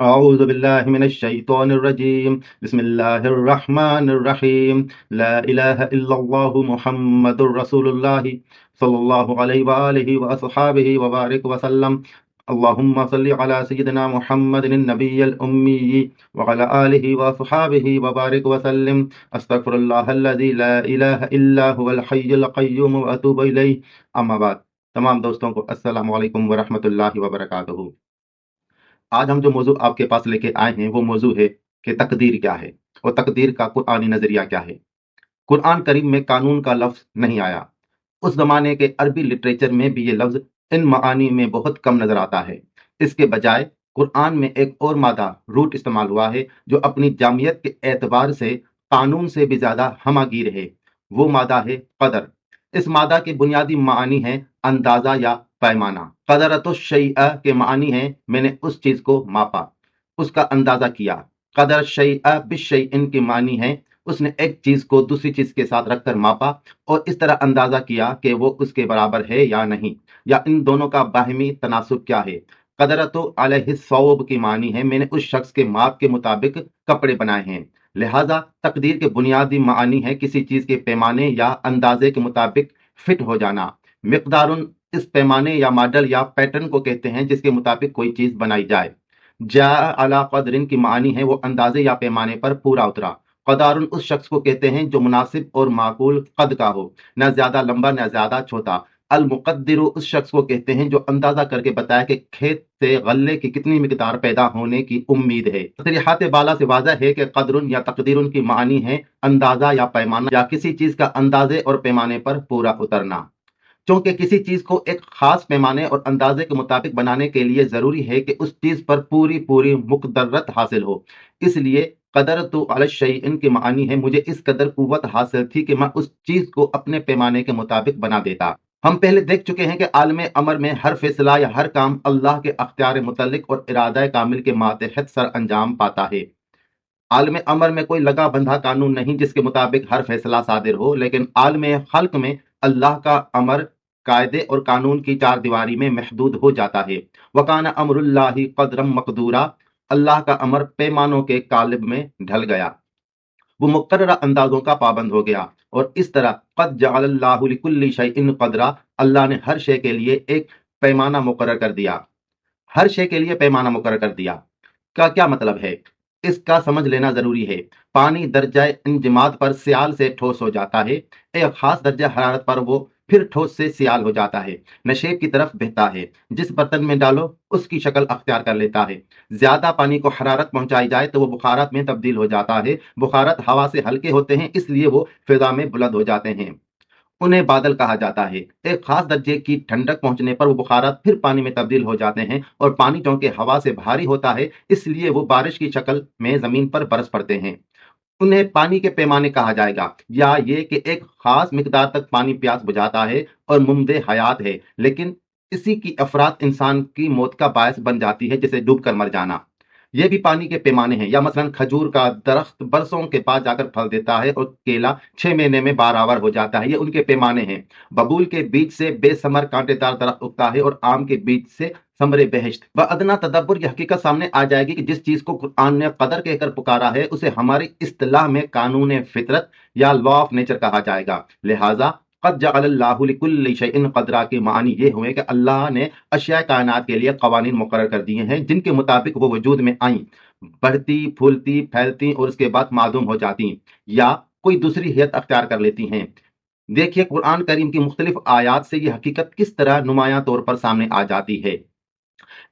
أعوذ بالله من الشيطان الرجيم. بسم الله الرحمن الرحيم. لا إله إلا الله محمد رسول الله صلى الله عليه وآله وأصحابه وبارك وسلم. اللهم صل على سيدنا محمد النبي الأمي وعلى آله وأصحابه وبارك وسلم. أستغفر الله الذي لا إله إلا هو الحي القيوم وأتوب إليه. أما بعد تمام دوستوں کو السلام علیکم ورحمۃ اللہ وبرکاتہ آج ہم جو موضوع آپ کے پاس لے کے آئے ہیں وہ موضوع ہے کہ تقدیر کیا ہے اور تقدیر کا قرآنی نظریہ کیا ہے۔ قرآن کریم میں قانون کا لفظ نہیں آیا۔ اس زمانے کے عربی لٹریچر میں بھی یہ لفظ ان معانی میں بہت کم نظر آتا ہے۔ اس کے بجائے قرآن میں ایک اور مادہ روٹ استعمال ہوا ہے جو اپنی جامعت کے اعتبار سے قانون سے بھی زیادہ ہمہ گیر ہے۔ وہ مادہ ہے قدر۔ اس مادہ کے بنیادی معنی ہیں اندازہ یا پیمانہ۔ قدرت الشیء کے معنی ہیں، میں نے اس چیز کو ماپا، اس کا اندازہ کیا۔ قدر شیء بالشیء کے معنی ہیں، اس نے ایک چیز کو دوسری چیز کے ساتھ رکھ کر ماپا اور اس طرح اندازہ کیا کہ وہ اس کے برابر ہے یا نہیں۔ یا ان دونوں کا باہمی تناسب کیا ہے؟ قدرت علیہ صوب کی معنی ہے میں نے اس شخص کے ماپ کے مطابق کپڑے بنائے ہیں۔ لہٰذا تقدیر کے بنیادی معنی ہے کسی چیز کے پیمانے یا اندازے کے مطابق فٹ ہو جانا۔ مقدار اس پیمانے یا ماڈل یا پیٹرن کو کہتے ہیں جس کے مطابق کوئی چیز بنائی جائے۔ جا علا قدرن کی معنی ہے وہ اندازے یا پیمانے پر پورا اترا۔ قدار اس شخص کو کہتے ہیں جو مناسب اور معقول قد کا ہو، نہ زیادہ لمبا نہ زیادہ چھوٹا۔ المقدر اس شخص کو کہتے ہیں جو اندازہ کر کے بتایا کہ کھیت سے غلے کی کتنی مقدار پیدا ہونے کی امید ہے۔ تصریحات بالا سے واضح ہے کہ قدر یا تقدیر کی معنی ہے اندازہ یا پیمانہ یا کسی چیز کا اندازے اور پیمانے پر پورا اترنا۔ چونکہ کسی چیز کو ایک خاص پیمانے اور اندازے کے مطابق بنانے کے لیے ضروری ہے کہ اس چیز پر پوری پوری مقدرت حاصل ہو۔ اس لیے قدر تو علشی ان کے معنی ہے مجھے اس قدر قوت حاصل تھی کہ میں اس چیز کو اپنے پیمانے کے مطابق بنا دیتا۔ ہم پہلے دیکھ چکے ہیں کہ عالم امر میں ہر فیصلہ یا ہر کام اللہ کے اختیار متعلق اور ارادہ کامل کے ماتحت سر انجام پاتا ہے۔ عالم امر میں کوئی لگا بندھا قانون نہیں جس کے مطابق ہر فیصلہ صادر ہو، لیکن عالم خلق میں اللہ کا امر قاعدے اور قانون کی چار دیواری میں محدود ہو جاتا ہے۔ وکان امر اللہ قدرم مقدورہ اللہ کا امر پیمانوں کے قالب میں ڈھل گیا۔ وہ مقررہ اندازوں کا پابند ہو گیا۔ اور اس طرح قد جعل اللہ لکل شیء قدرہ اللہ نے ہر شے کے لیے ایک پیمانہ مقرر کر دیا۔ ہر شے کے لیے پیمانہ مقرر کر دیا۔ کا کیا مطلب ہے؟ اس کا سمجھ لینا ضروری ہے۔ پانی درجہ انجماد پر سیال سے ٹھوس ہو جاتا ہے۔ ایک خاص درجہ حرارت پر وہ پھر ٹھوس سے سیال ہو جاتا ہے۔ نشیب کی طرف بہتا ہے۔ جس برتن میں ڈالو، اس کی شکل اختیار کر لیتا ہے۔ زیادہ پانی کو حرارت پہنچائی جائے تو وہ بخارات میں تبدیل ہو جاتا ہے۔ بخارات ہوا سے ہلکے ہوتے ہیں، اس لیے وہ فضا میں بلند ہو جاتے ہیں۔ انہیں بادل کہا جاتا ہے۔ ایک خاص درجے کی ٹھنڈک پہنچنے پر وہ بخارات پھر پانی میں تبدیل ہو جاتے ہیں اور پانی چونکہ ہوا سے بھاری ہوتا ہے، اس لیے وہ بارش کی شکل میں زمین پر برس پڑتے ہیں۔ انہیں پانی کے پیمانے کہا جائے گا، یا یہ کہ ایک خاص مقدار تک پانی پیاس بجھاتا ہے اور ممد حیات ہے، لیکن اسی کی افراد انسان کی موت کا باعث بن جاتی ہے جسے ڈوب کر مر جانا۔ یہ بھی پانی کے پیمانے ہیں۔ یا مثلا کھجور کا درخت برسوں کے پاس جا کر پھل دیتا ہے اور کیلا چھ مہینے میں باراور ہو جاتا ہے۔ یہ ان کے پیمانے ہیں۔ ببول کے بیچ سے بے سمر کانٹے دار درخت اگتا ہے اور آم کے بیچ سے سمر بہشت۔ و ادنا تدبر یہ حقیقت سامنے آ جائے گی کہ جس چیز کو قرآن نے قدر کہہ کر پکارا ہے، اسے ہماری اصطلاح میں قانون فطرت یا لا آف نیچر کہا جائے گا۔ لہٰذا قد جعل اللہ لکل شیء قدرہ کے معنی یہ ہوئے کہ اللہ نے اشیاء کائنات کے لیے قوانین مقرر کر دیے ہیں جن کے مطابق وہ وجود میں آئیں، بڑھتی، پھولتی، پھیلتی اور اس کے بعد معدوم ہو جاتی یا کوئی دوسری حیت اختیار کر لیتی ہیں۔ دیکھیے قرآن کریم کی مختلف آیات سے یہ حقیقت کس طرح نمایاں طور پر سامنے آ جاتی ہے۔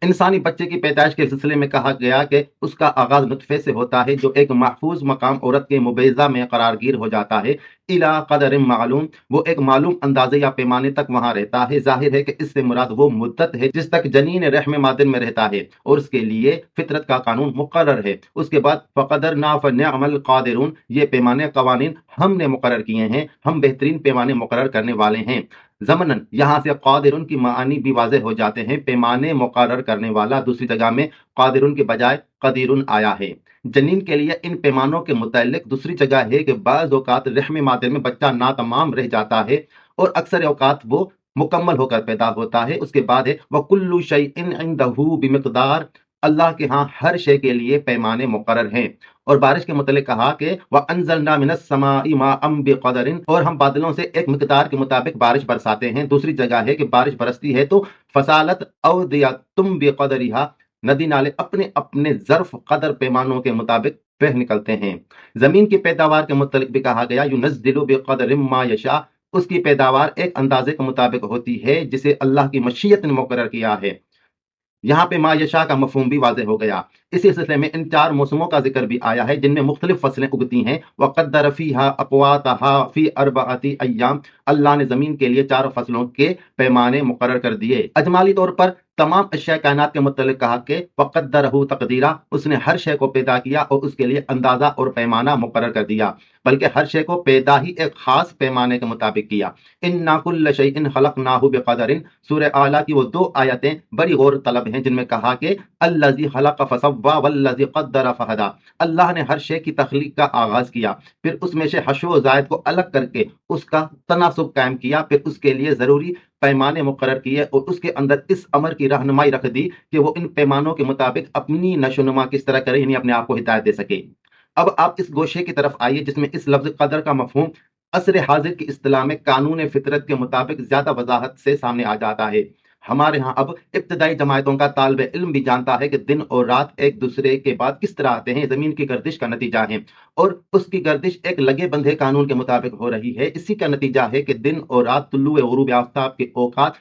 انسانی بچے کی پیدائش کے سلسلے میں کہا گیا کہ اس کا آغاز نطفے سے ہوتا ہے، جو ایک محفوظ مقام عورت کے مبیزہ میں قرار گیر ہو جاتا ہے۔ الا قدر معلوم، وہ ایک معلوم اندازے یا پیمانے تک وہاں رہتا ہے۔ ظاہر ہے کہ اس سے مراد وہ مدت ہے جس تک جنین رحم مادن میں رہتا ہے اور اس کے لیے فطرت کا قانون مقرر ہے۔ اس کے بعد فقدر ناف عمل قادرون یہ پیمانے قوانین ہم نے مقرر کیے ہیں، ہم بہترین پیمانے مقرر کرنے والے ہیں۔ زمن یہاں سے قادرن کی معنی بھی واضح ہو جاتے ہیں۔ پیمانے مقرر کرنے والا دوسری جگہ میں قادرن کے بجائے قدیرن آیا ہے۔ جنین کے لیے ان پیمانوں کے متعلق دوسری جگہ ہے کہ بعض اوقات رحم مادر میں بچہ ناتمام رہ جاتا ہے اور اکثر اوقات وہ مکمل ہو کر پیدا ہوتا ہے۔ اس کے بعد ہے وہ کلو شعی ان دہو بمقدار اللہ کے ہاں ہر شے کے لیے پیمانے مقرر ہیں۔ اور بارش کے متعلق کہا کہ وہ انزل قدر اور ہم بادلوں سے ایک مقدار کے مطابق بارش برساتے ہیں۔ دوسری جگہ ہے کہ بارش برستی ہے تو فصالت او دیا تم بے ندی نالے اپنے اپنے ظرف قدر پیمانوں کے مطابق بہ نکلتے ہیں۔ زمین کی پیداوار کے متعلق بھی کہا گیا یو نزدل بے قدر ما یشا اس کی پیداوار ایک اندازے کے مطابق ہوتی ہے، جسے اللہ کی مشیت نے مقرر کیا ہے۔ یہاں پہ ما یشا کا مفہوم بھی واضح ہو گیا۔ اسی سلسلے میں ان چار موسموں کا ذکر بھی آیا ہے، جن میں مختلف فصلیں اگتی ہیں۔ وقدر فیها اقواتها فی اربعۃ ایام اللہ نے زمین کے لیے چار فصلوں کے پیمانے مقرر کر دیے۔ اجمالی طور پر تمام اشیاء کائنات کے متعلق کہا کہ وقدر تقدیرہ اس نے ہر شے کو پیدا کیا اور اس کے لیے اندازہ اور پیمانہ مقرر کر دیا، بلکہ ہر شے کو پیدا ہی ایک خاص پیمانے کے مطابق کیا۔ ان ناکل شعی ان خلق ناہو بقدر۔ سورہ اعلیٰ کی وہ دو آیتیں بڑی غور طلب ہیں، جن میں کہا کہ اللہ خلق فصوا والذی قدر فہدا اللہ نے ہر شے کی تخلیق کا آغاز کیا، پھر اس میں سے حشو و زائد کو الگ کر کے اس کا تناسب قائم کیا، پھر اس کے لیے ضروری پیمانے مقرر کیے اور اس کے اندر اس امر کی رہنمائی رکھ دی کہ وہ ان پیمانوں کے مطابق اپنی نشو نما کس طرح کرے یعنی اپنے آپ کو ہدایت دے سکے۔ اب آپ اس گوشے کی طرف آئیے، جس میں اس لفظ قدر کا مفہوم عصر حاضر کی اصطلاح میں قانون فطرت کے مطابق زیادہ وضاحت سے سامنے آ جاتا ہے۔ ہمارے ہاں اب ابتدائی جماعتوں کا طالب علم بھی جانتا ہے کہ دن اور رات ایک دوسرے کے بعد کس طرح آتے ہیں، زمین کی گردش کا نتیجہ ہے۔ اور اس کی گردش ایک لگے بندھے قانون کے مطابق ہو رہی ہے۔ اسی کا نتیجہ ہے کہ دن اور رات طلوع غروب آفتاب کے اوقات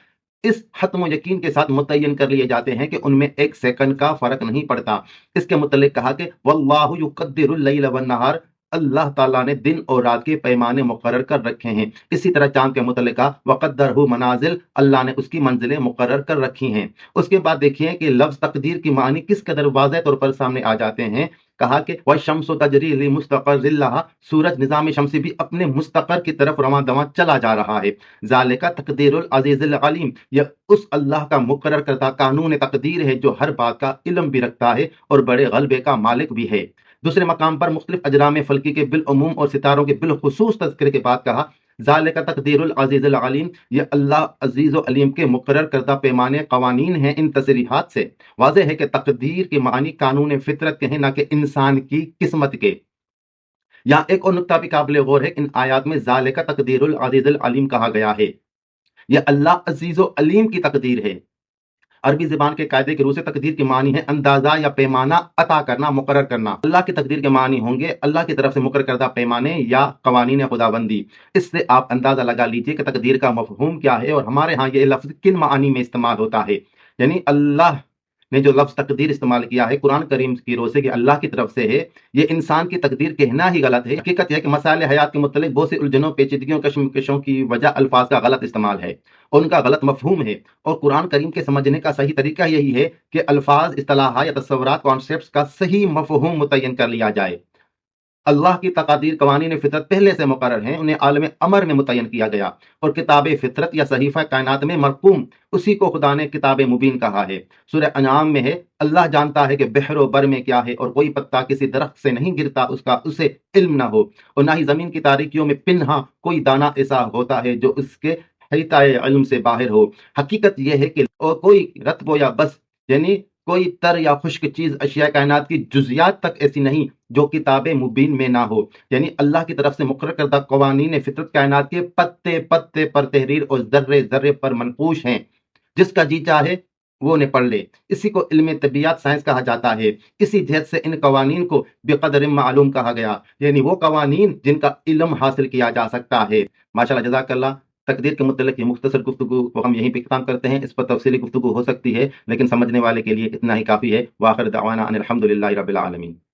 اس حتم و یقین کے ساتھ متعین کر لیے جاتے ہیں کہ ان میں ایک سیکنڈ کا فرق نہیں پڑتا۔ اس کے متعلق کہا کہ واللہ یقدر اللیل والنہار اللہ تعالیٰ نے دن اور رات کے پیمانے مقرر کر رکھے ہیں۔ اسی طرح چاند کے متعلقہ متعلق وقدر منازل، اللہ نے اس کی منزلیں مقرر کر رکھی ہیں۔ اس کے بعد دیکھیے کہ لفظ تقدیر کی معنی کس قدر واضح طور پر سامنے آ جاتے ہیں۔ کہا کہ وہ شمس و تجری مستقر اللہ سورج نظام شمسی بھی اپنے مستقر کی طرف رواں دواں چلا جا رہا ہے۔ ذالک کا تقدیر العزیز العلیم، یہ اس اللہ کا مقرر کرتا قانون تقدیر ہے جو ہر بات کا علم بھی رکھتا ہے اور بڑے غلبے کا مالک بھی ہے۔ دوسرے مقام پر مختلف اجرام فلکی کے بالعموم اور ستاروں کے بالخصوص تذکرے کے بعد کہا، ذالک تقدیر العزیز العلیم، یہ اللہ عزیز و علیم کے مقرر کردہ پیمانے قوانین ہیں ان تصریحات سے۔ واضح ہے کہ تقدیر کے معنی قانون فطرت کے ہیں، نہ کہ انسان کی قسمت کے۔ یہاں ایک اور نقطہ بھی قابل غور ہے، ان آیات میں ذالک تقدیر العزیز العلیم کہا گیا ہے۔ یہ اللہ عزیز و علیم کی تقدیر ہے۔ عربی زبان کے قاعدے کے روح سے تقدیر کی معنی ہے اندازہ یا پیمانہ، عطا کرنا، مقرر کرنا۔ اللہ کی تقدیر کے معنی ہوں گے اللہ کی طرف سے مقرر کردہ پیمانے یا قوانین خدا بندی اس سے آپ اندازہ لگا لیجیے کہ تقدیر کا مفہوم کیا ہے اور ہمارے ہاں یہ لفظ کن معنی میں استعمال ہوتا ہے؟ یعنی اللہ نے جو لفظ تقدیر استعمال کیا ہے قرآن کریم کی روزے کے اللہ کی طرف سے ہے، یہ انسان کی تقدیر کہنا ہی غلط ہے۔ حقیقت یہ کہ مسائل حیات کے متعلق بہت سے الجھنوں، پیچیدگیوں کشمکشوں کی وجہ الفاظ کا غلط استعمال ہے ان کا غلط مفہوم ہے۔ اور قرآن کریم کے سمجھنے کا صحیح طریقہ یہی ہے کہ الفاظ، اصطلاحات یا تصورات کانسیپٹس کا صحیح مفہوم متعین کر لیا جائے۔ اللہ کی تقادیر قوانین فطرت پہلے سے مقرر ہیں، انہیں عالم امر میں متعین کیا گیا اور کتاب فطرت یا صحیفہ کائنات میں مرقوم، اسی کو خدا نے کتاب مبین کہا ہے۔ سورہ انعام میں ہے، اللہ جانتا ہے کہ بحر و بر میں کیا ہے اور کوئی پتا کسی درخت سے نہیں گرتا، اس کا اسے علم نہ ہو۔ اور نہ ہی زمین کی تاریکیوں میں پنہا کوئی دانا ایسا ہوتا ہے جو اس کے علم سے باہر ہو۔ حقیقت یہ ہے کہ کوئی رتب یا بس یعنی کوئی تر یا خشک چیز اشیاء کائنات کی جزیات تک ایسی نہیں جو کتاب مبین میں نہ ہو۔ یعنی اللہ کی طرف سے مقرر کردہ قوانین فطرت کائنات کے پتے پتے پر تحریر اور ذرے ذرے پر منقوش ہیں۔ جس کا جی چاہے وہ انہیں پڑھ لے۔ اسی کو علم طبیعت سائنس کہا جاتا ہے۔ اسی جہت سے ان قوانین کو بے معلوم کہا گیا۔ یعنی وہ قوانین جن کا علم حاصل کیا جا سکتا ہے۔ ماشاء اللہ جزاک اللہ۔ تقدیر کے متعلق یہ مختصر گفتگو کو ہم یہیں پہ ختم کرتے ہیں۔ اس پر تفصیلی گفتگو ہو سکتی ہے، لیکن سمجھنے والے کے لیے اتنا ہی کافی ہے۔ واخر دعوانا ان الحمد للہ رب العالمین۔